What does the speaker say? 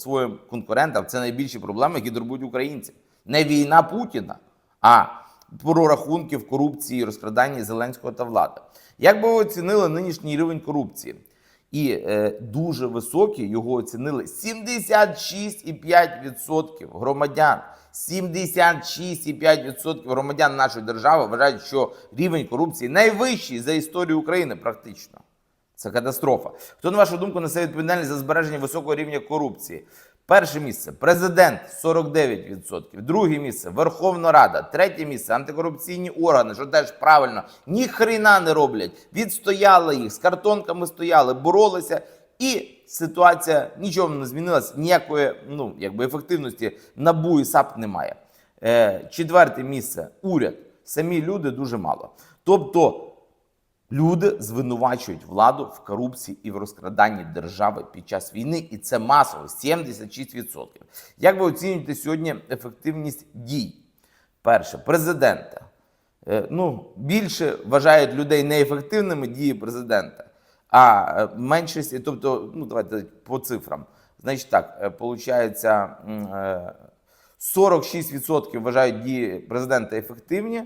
своїм конкурентам це найбільші проблеми, які турбують українців. Не війна Путіна, а прорахунки в корупції, і розкраданні Зеленського та влади. Як би ви оцінили нинішній рівень корупції? І е, дуже високий його оцінили 76,5% громадян. 76,5% громадян нашої держави вважають, що рівень корупції найвищий за історію України практично. Це катастрофа. Хто, на вашу думку, несе відповідальність за збереження високого рівня корупції? Перше місце президент 49%, друге місце Верховна Рада, третє місце антикорупційні органи, що теж правильно, ні хрена не роблять. Відстояли їх, з картонками стояли, боролися, і ситуація нічого не змінилась, ніякої ну, якби ефективності набу і САП немає. Е, четверте місце уряд. Самі люди дуже мало. Тобто Люди звинувачують владу в корупції і в розкраданні держави під час війни, і це масово 76%. Як ви оцінюєте сьогодні ефективність дій? Перше, президента. Е, Ну, більше вважають людей неефективними дії президента, а е, меншість, тобто, ну давайте по цифрам. Значить так, м, е, 46% вважають дії президента ефективні,